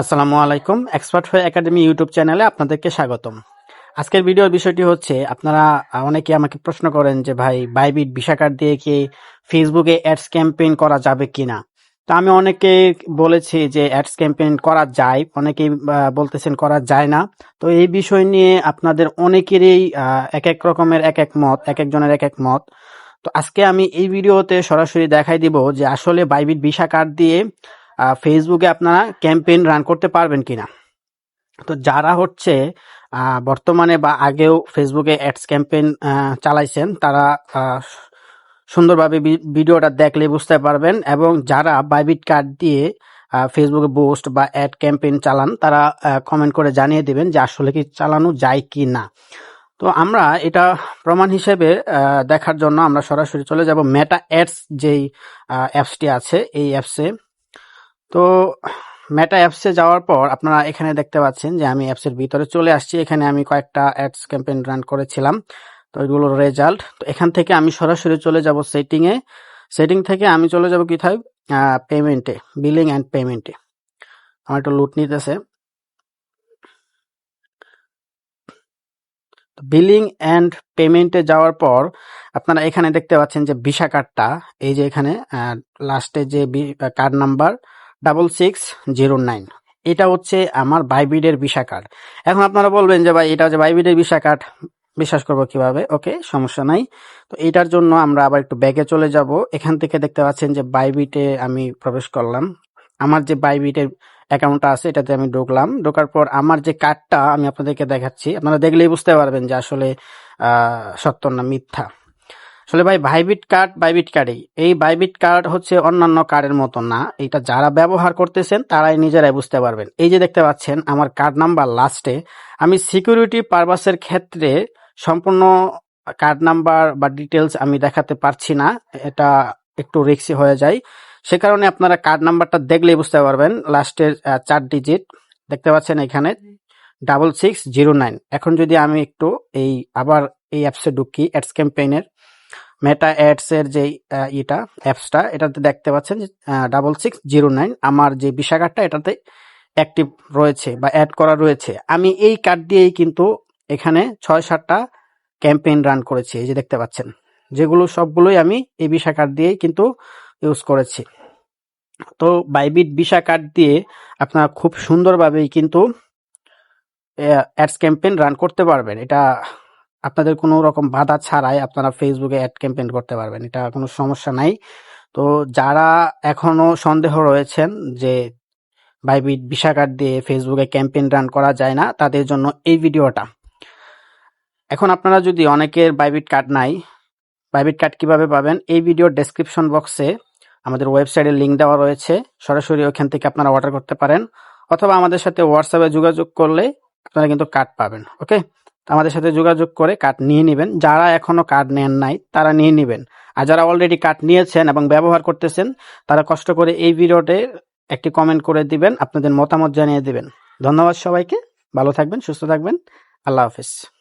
আসসালামু আলাইকুম, এক্সপার্ট হয়ে একাডেমি ইউটিউব চ্যানেলে আপনাদেরকে স্বাগতম। আজকের ভিডিওর বিষয়টি হচ্ছে, আপনারা অনেকে আমাকে প্রশ্ন করেন যে, ভাই বাইবিট ভিসা কার্ড দিয়ে কি ফেসবুকে অ্যাডস ক্যাম্পেইন করা যাবে কিনা? তো আমি অনেকে বলেছি যে অ্যাডস ক্যাম্পেইন করা যায়। অনেকেই বলতেছেন, করা যায় না। তো এই বিষয় নিয়ে আপনাদের অনেকেরই এক এক রকমের এক এক মত, এক একজনের এক এক মত। তো আজকে আমি এই ভিডিওতে সরাসরি দেখাই দিব যে, আসলে বাইবিট ভিসা কার্ড দিয়ে ফেসবুকে আপনারা ক্যাম্পেইন রান করতে পারবেন কিনা। তো যারা হচ্ছে বর্তমানে বা আগেও ফেসবুকে অ্যাডস ক্যাম্পেইন চালাইছেন, তারা সুন্দরভাবে ভিডিওটা দেখলে বুঝতে পারবেন এবং যারা বাইবিট কার্ড দিয়ে ফেসবুকে পোস্ট বা অ্যাড ক্যাম্পেইন চালান, তারা কমেন্ট করে জানিয়ে দেবেন যে আসলে কি চালানো যায় কি না তো আমরা এটা প্রমাণ হিসেবে দেখার জন্য আমরা সরাসরি চলে যাব মেটা অ্যাডস যেই অ্যাপসটি আছে, এই অ্যাপসে। তো মেটা অ্যাপসে যাওয়ার পর আপনারা এখানে দেখতে পাচ্ছেন যে আমি অ্যাপসের ভিতরে চলে আসছি। এখানে আমি কয়েকটা অ্যাডস ক্যাম্পেইন রান করেছিলাম, তো এগুলোর রেজাল্ট তো এখান থেকে আমি সরাসরি চলে যাব সেটিং এ। সেটিং থেকে আমি চলে যাব কোথায় পেমেন্টে বিলিং অ্যান্ড পেমেন্টে আমার একটু লুট নিতেছে। বিলিং অ্যান্ড পেমেন্টে যাওয়ার পর আপনারা এখানে দেখতে পাচ্ছেন যে ভিসা কার্ডটা এই যে এখানে লাস্টে যে card number double six zero nine এটা হচ্ছে আমার বাইবিডের ভিসা কার্ড এখন আপনারা বলবেন যে ভাই, এটা হচ্ছে বাইবিডের ভিসা কার্ড বিশ্বাস করব কীভাবে? ওকে, সমস্যা নাই। তো এটার জন্য আমরা আবার একটু ব্যাগে চলে যাব। এখান থেকে দেখতে পাচ্ছেন যে বাইবিটে আমি প্রবেশ করলাম। আমার যে বাইবিটের অ্যাকাউন্টটা আছে, এটাতে আমি ঢুকলাম। ঢোকার পর আমার যে কার্ডটা আমি আপনাদেরকে দেখাচ্ছি, আপনারা দেখলেই বুঝতে পারবেন যে আসলে সত্য না মিথ্যা। আসলে ভাই বাইবিট কার্ড বাইবিট কার্ডই এই। বাইবিট কার্ড হচ্ছে অন্যান্য কার্ডের মতো না। এটা যারা ব্যবহার করতেছেন, তারাই নিজেরাই বুঝতে পারবেন। এই যে দেখতে পাচ্ছেন, আমার কার্ড নাম্বার লাস্টে আমি সিকিউরিটি পারপাসের ক্ষেত্রে সম্পূর্ণ কার্ড নাম্বার বা ডিটেলস আমি দেখাতে পারছি না। এটা একটু রিক্সি হয়ে যায়। সে কারণে আপনারা কার্ড নাম্বারটা দেখলেই বুঝতে পারবেন লাস্টের চার ডিজিট দেখতে পাচ্ছেন এখানে? ডাবল সিক্স জিরো নাইন এখন যদি আমি একটু এই, আবার এই অ্যাপসে ঢুকি অ্যাডস ক্যাম্পেইনের মেটা অ্যাডস এর যে ইটা, অ্যাপসটা, এটাতে দেখতে পাচ্ছেন ডাবল সিক্স জিরো নাইন আমার যে ভিসা কার্ডটা এটাতে অ্যাক্টিভ রয়েছে বা অ্যাড করা রয়েছে। আমি এই কার্ড দিয়েই কিন্তু এখানে ছয় সাতটা ক্যাম্পেইন রান করেছি, এই যে দেখতে পাচ্ছেন। যেগুলো সবগুলোই আমি এই ভিসা কার্ড দিয়েই কিন্তু ইউজ করেছি। তো বাইবিট ভিসা কার্ড দিয়ে আপনারা খুব সুন্দরভাবেই কিন্তু অ্যাডস ক্যাম্পেইন রান করতে পারবেন। এটা আপনাদের কোনো রকম বাধা ছাড়াই আপনারা ফেসবুকে অ্যাড ক্যাম্পেইন করতে পারবেন, এটা কোনো সমস্যা নাই। তো যারা এখনও সন্দেহ রয়েছেন যে বাইবিট ভিসা কার্ড দিয়ে ফেসবুকে ক্যাম্পেইন রান করা যায় না, তাদের জন্য এই ভিডিওটা। এখন আপনারা যদি অনেকের বাইবিট কার্ড নাই বাইবিট কার্ড কীভাবে পাবেন? এই ভিডিও ডেসক্রিপশন বক্সে আমাদের ওয়েবসাইটের লিঙ্ক দেওয়া রয়েছে। সরাসরি ওখান থেকে আপনারা অর্ডার করতে পারেন, অথবা আমাদের সাথে হোয়াটসঅ্যাপে যোগাযোগ করলে আপনারা কিন্তু কার্ড পাবেন ওকে আমাদের সাথে যোগাযোগ করে কার্ড নিয়ে নেবেন। যারা এখনও কার্ড নেন নাই, তারা নিয়ে নেবেন। আর যারা অলরেডি কার্ড নিয়েছেন এবং ব্যবহার করতেছেন, তারা কষ্ট করে এই ভিডিওতে একটি কমেন্ট করে দিবেন, আপনাদের মতামত জানিয়ে দিবেন। ধন্যবাদ সবাইকে। ভালো থাকবেন, সুস্থ থাকবেন। আল্লাহ হাফিজ।